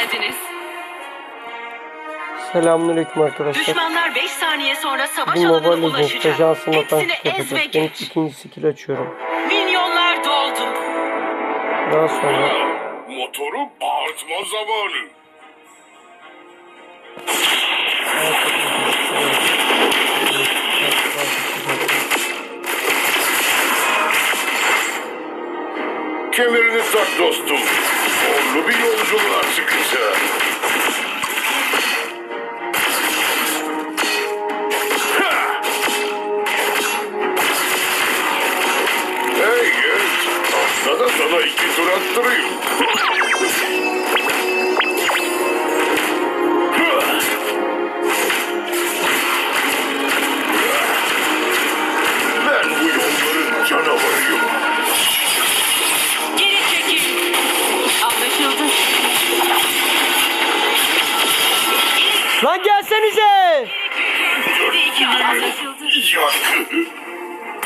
geldiniz. Selamünaleyküm arkadaşlar. Düşmanlar 5 saniye sonra savaş Bugün alanına Mobile Legends ulaşacak. ajansında Hepsini takip ez ve Ben geç. ikinci skill açıyorum. Milyonlar doldu. Daha sonra Motoru bağırtma zamanı. Kemerini tak dostum. Zorlu bir yolculuğa çıkacak.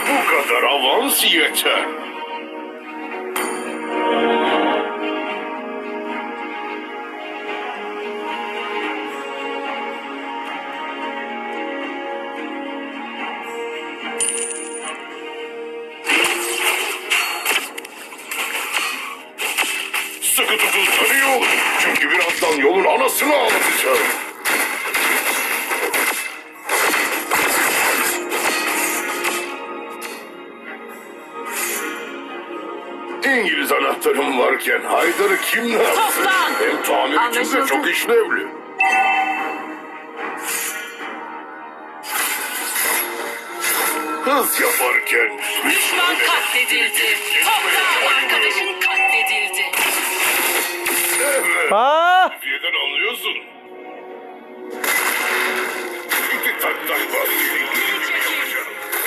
Bu kadar avans yeter. Sıkı tutulsan iyi olur. Çünkü birazdan yolun anasını ağlatacağım. Anahtarım varken Haydar'ı kim ne yapsın? Toplan! Hem tamir için de Anlaşıldı. çok işlevli. Hız yaparken... Düşman katledildi. Toprağın arkadaşın katledildi. Evet. Aa! Türkiye'den anlıyorsun. İki tak tak var.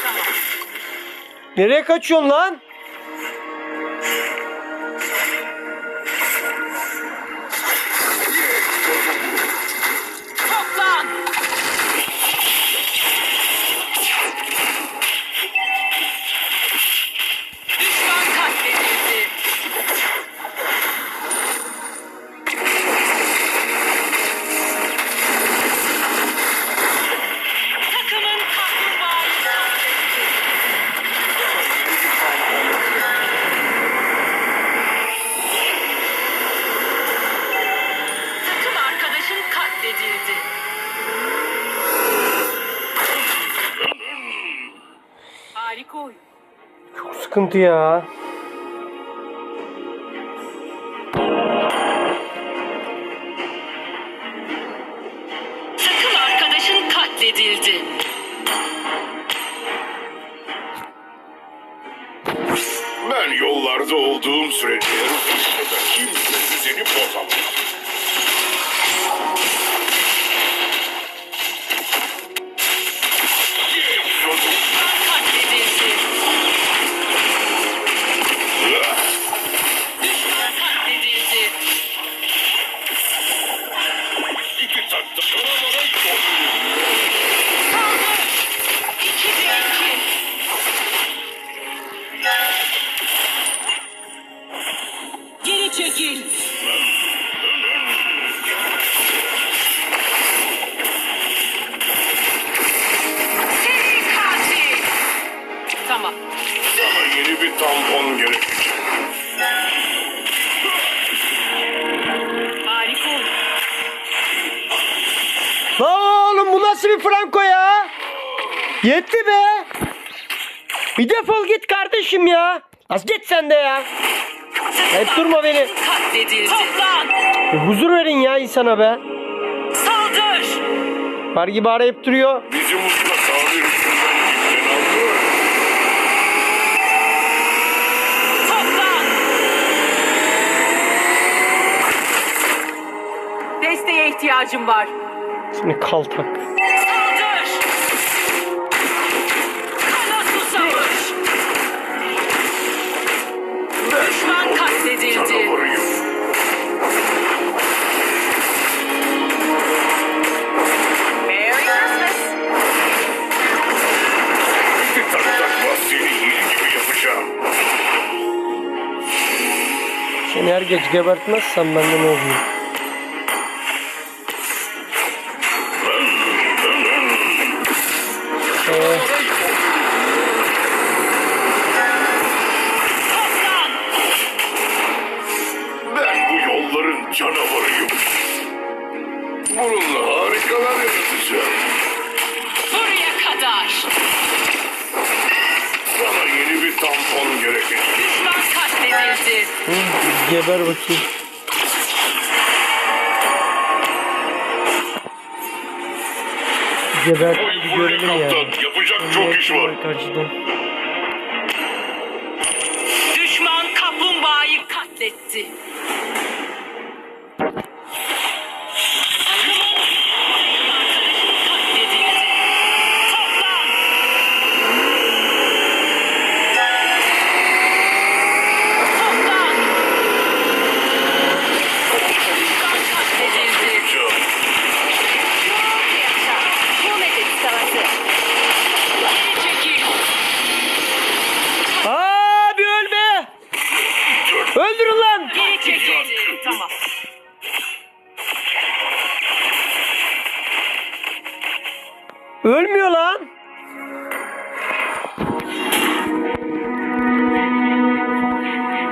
Tamam. Nereye kaçıyorsun lan? Sıkıntı ya. Takım arkadaşın katledildi. Ben yollarda olduğum sürece kimse düzeni bozamaz. Yeni bir tampon gerekecek. Harika oyun. Lan oğlum bu nasıl bir Franco ya? Yetti be. Bir defol git kardeşim ya. Az git sen de ya. Hep durma beni. Katledildi. Toplan. Bir huzur verin ya insana be. Saldır. Var gibi arayıp duruyor. İhtiyacım var. Seni kaltak. Saldır. Kana susamış. Düşman katledildi. Merry Christmas. Seni yeni gibi yapacağım. Seni her gece gebertmezsem benden ne oluyor? tampon görevi. Düşman katledildi. Hı, geber bakayım. Geber bir görelim ya. Yapacak Şimdi çok iş var. Karşıdan. Düşman kaplumbağayı katletti. Ölmüyor lan.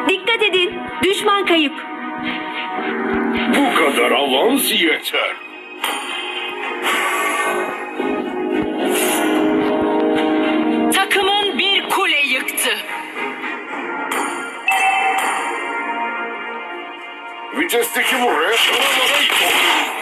Dikkat edin. Düşman kayıp. Bu kadar avans yeter. Takımın bir kule yıktı. Vitesteki bu restoranda yıkıldı.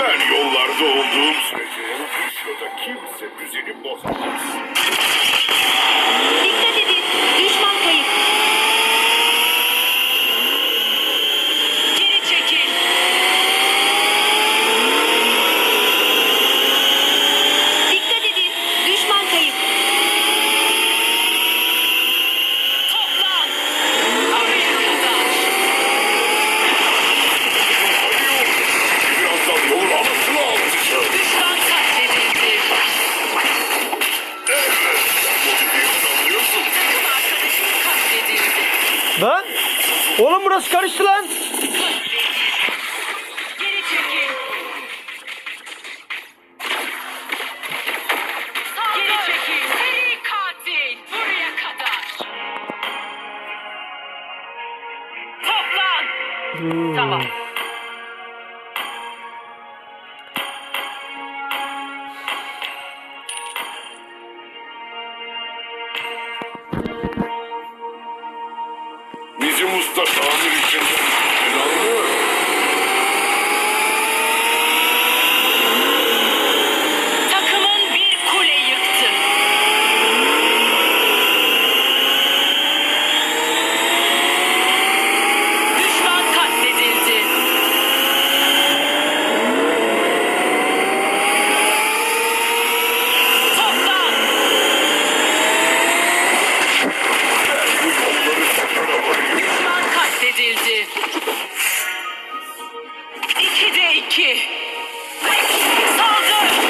Ben yollarda olduğum sürece bu şurada kimse düzeni bozamaz. Dikkat edin. Düşman Oğlum burası karıştı lan. Geri çekin. Geri çekin. Geri katil. Buraya kadar. Toplan. Hmm. Tamam. 2 Saldır!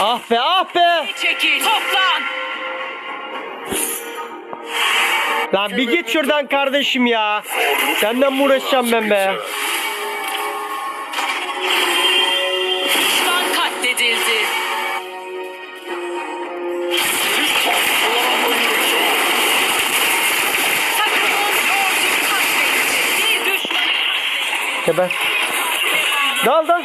Ah be ah be! Çekil! Toplan! Lan bir git şuradan kardeşim ya. Senden mi uğraşacağım ben be? Düşman katledildi. Takımın Geber. Dal dal.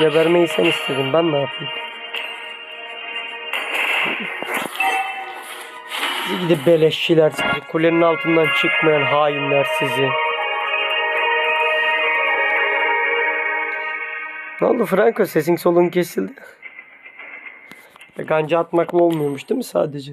Gebermeyi sen istedin ben ne yapayım? Gidip beleşçiler sizi. Kulenin altından çıkmayan hainler sizi. Ne oldu Franco? Sesin solun kesildi. Ganca atmakla olmuyormuş değil mi sadece?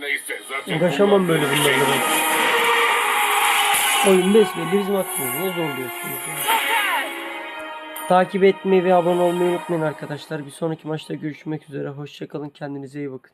Neyse zaten Uğraşamam böyle bunlarla. Oyun besbelli bizim hakkımız. Ne zorluyorsunuz? ya? Takip etmeyi ve abone olmayı unutmayın arkadaşlar. Bir sonraki maçta görüşmek üzere. Hoşçakalın. Kendinize iyi bakın.